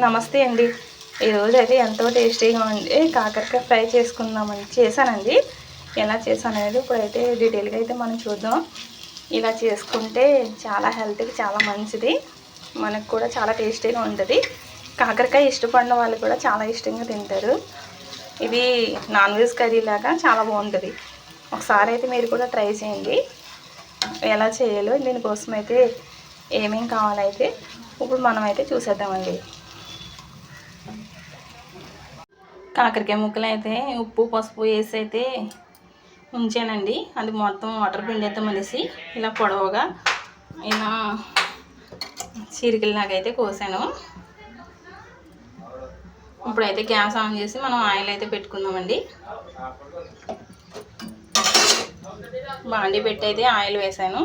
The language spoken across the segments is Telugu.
నమస్తే అండి. ఈరోజు అయితే ఎంతో టేస్టీగా ఉంది కాకరకాయ ఫ్రై చేసుకుందామని చేశానండి. ఎలా చేశాను అనేది ఇప్పుడైతే డీటెయిల్గా అయితే మనం చూద్దాం. ఇలా చేసుకుంటే చాలా హెల్త్కి చాలా మంచిది. మనకు కూడా చాలా టేస్టీగా ఉంటుంది. కాకరకాయ ఇష్టపడిన వాళ్ళు కూడా చాలా ఇష్టంగా తింటారు. ఇది నాన్ వెజ్ కర్రీ లాగా చాలా బాగుంటుంది. ఒకసారి అయితే మీరు కూడా ట్రై చేయండి. ఎలా చేయాలో దీనికోసం అయితే ఏమేమి కావాలైతే ఇప్పుడు మనమైతే చూసేద్దామండి. కాకరకాయ ముక్కలు అయితే ఉప్పు పసుపు వేసి అయితే ఉంచానండి. అది మొత్తం వాటర్ పిండి అయితే మలిసి ఇలా పొడవుగా ఇలా చీరికల్లాగా అయితే కోసాను. ఇప్పుడైతే గ్యాస్ ఆన్ చేసి మనం ఆయిల్ అయితే పెట్టుకుందామండి. బాండి పెట్టి అయితే ఆయిల్ వేసాను.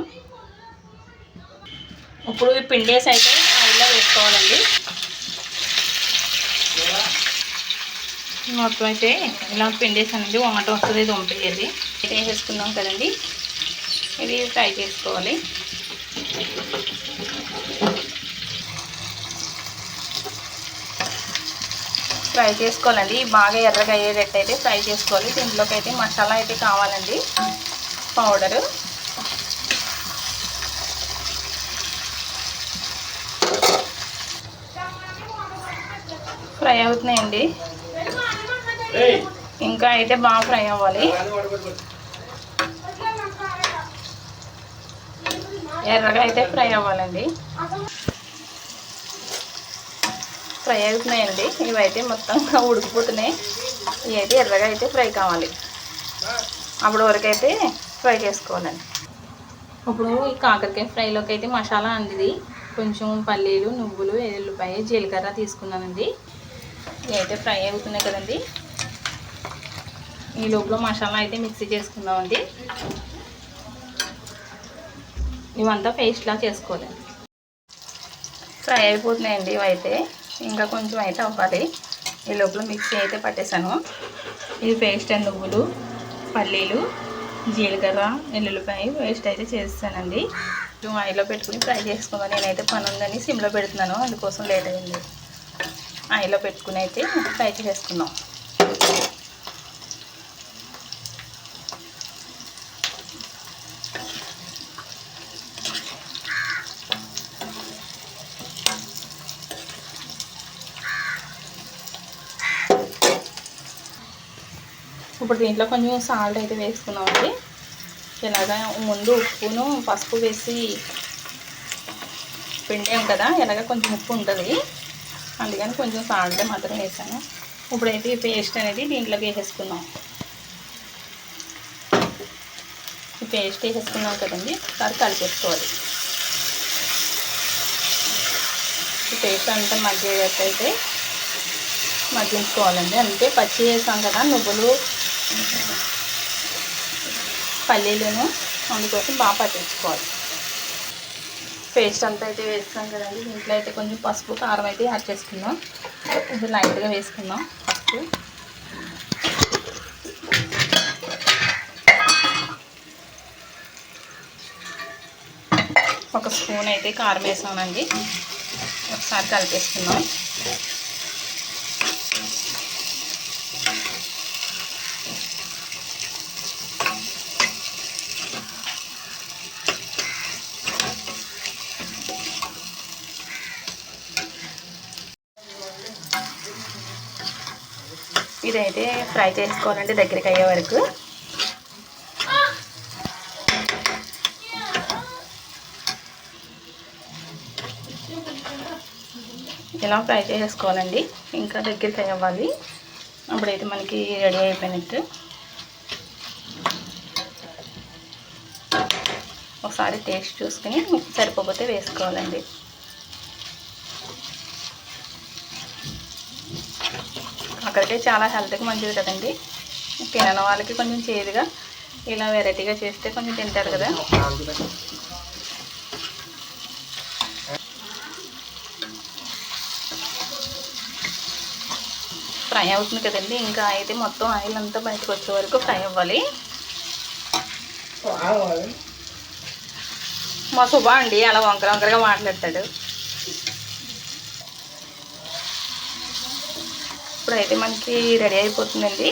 ఇప్పుడు ఈ పిండేసి అయితే ఆయిల్లో వేసుకోవాలండి. మొత్తం అయితే ఇలా పిండేసానండి వంట వస్తుంది దొంపేయాలి. అయితే వేసేసుకున్నాం కదండి. ఇది ఫ్రై చేసుకోవాలి. ఫ్రై చేసుకోవాలండి. బాగా ఎర్రగా అయ్యేటట్టు అయితే ఫ్రై చేసుకోవాలి. దీంట్లోకి అయితే మసాలా అయితే కావాలండి. పౌడరు. ఫ్రై అవుతున్నాయండి. ఇంకా అయితే బాగా ఫ్రై అవ్వాలి. ఎర్రగా అయితే ఫ్రై అవ్వాలండి. ఫ్రై అవుతున్నాయండి. ఇవైతే మొత్తం ఉడికిపోతున్నాయి. ఇవి అయితే ఎర్రగా అయితే ఫ్రై కావాలి. అప్పుడు వరకు అయితే ఫ్రై చేసుకోవాలండి. ఇప్పుడు ఈ కాకరకాయ ఫ్రైలోకి అయితే మసాలా అందిది. కొంచెం పల్లీలు నువ్వులు ఎల్లుపాయ జీలకర్ర తీసుకున్నానండి. ఇవి అయితే ఫ్రై అవుతున్నాయి కదండి. ఈ లోపల మసాలా అయితే మిక్సీ చేసుకుందామండి. ఇవంతా పేస్ట్లా చేసుకోవాలి. ఫ్రై అయిపోతున్నాయండి ఇవైతే ఇంకా కొంచెం అయితే అవ్వాలి. ఈ లోపల మిక్సీ అయితే పట్టేశాను ఇది పేస్ట్ అండ్ నువ్వులు పల్లీలు జీలకర్ర ఎల్లుల్లిపాయ పేస్ట్ అయితే చేస్తానండి కొంచెం ఆయిల్లో పెట్టుకుని ఫ్రై చేసుకుందాం నేనైతే పని ఉందని సిమ్లో పెడుతున్నాను. అందుకోసం లేట్ అయింది. ఆయిల్లో పెట్టుకుని అయితే ఫ్రై చేసుకుందాం ఇప్పుడు దీంట్లో కొంచెం సాల్ట్ అయితే వేసుకున్నామండి ఇలాగా ముందు ఉప్పును పసుపు వేసి పిండాం కదా ఇలాగ కొంచెం ఉప్పు ఉంటుంది. అందుకని కొంచెం సాల్ట్ మాత్రం వేసాను. ఇప్పుడైతే ఈ పేస్ట్ అనేది దీంట్లోకి వేసేసుకున్నాం ఈ పేస్ట్ వేసేసుకున్నాం కదండి ఒకసారి కలిపేసుకోవాలి. ఈ పేస్ట్ అంతా మగ్గేటట్టయితే మగ్గించుకోవాలండి. అందుకే పచ్చి వేసాం కదా నువ్వులు పల్లీలను అందుకోసం బాగా పట్టించుకోవాలి. పేస్ట్ అంతా అయితే వేస్తాం కదండి. దీంట్లో అయితే కొంచెం పసుపు కారం అయితే యాడ్ చేసుకుందాం కొంచెం లైట్గా వేసుకుందాం పసుపు ఒక స్పూన్ అయితే కారం వేసామండి ఒకసారి కలిపేసుకుందాం. ఇదైతే ఫ్రై చేసుకోవాలండి దగ్గరికి అయ్యే వరకు. ఇలా ఫ్రై చేసుకోవాలండి. ఇంకా దగ్గరికి అవ్వాలి అప్పుడైతే మనకి రెడీ అయిపోయినట్టు. ఒకసారి టేస్ట్ చూసుకుని సరిపోతే వేసుకోవాలండి. అక్కడికే చాలా హెల్త్కి మంచిది కదండి. తినని వాళ్ళకి కొంచెం చేదుగా ఇలా వెరైటీగా చేస్తే కొంచెం తింటారు కదా. ఫ్రై అవుతుంది కదండి. ఇంకా అయితే మొత్తం ఆయిల్ అంతా బయటకు వచ్చే వరకు ఫ్రై అవ్వాలి. మా సుభా అండి అలా వంకర వంకరగా మాట్లాడతాడు. ఇప్పుడైతే మనకి రెడీ అయిపోతుందండి.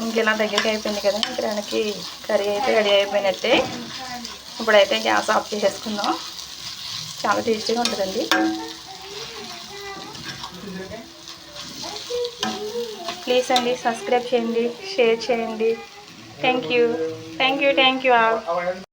ఇంక ఇలా దగ్గరికి అయిపోయింది కదా ఇంక దానికి కర్రీ అయితే రెడీ అయిపోయినట్టే. ఇప్పుడైతే గ్యాస్ ఆఫ్ చేసేసుకుందాం. చాలా టేస్టీగా ఉంటుందండి. ప్లీజ్ అండి సబ్స్క్రైబ్ చేయండి షేర్ చేయండి. Thank you thank you thank you all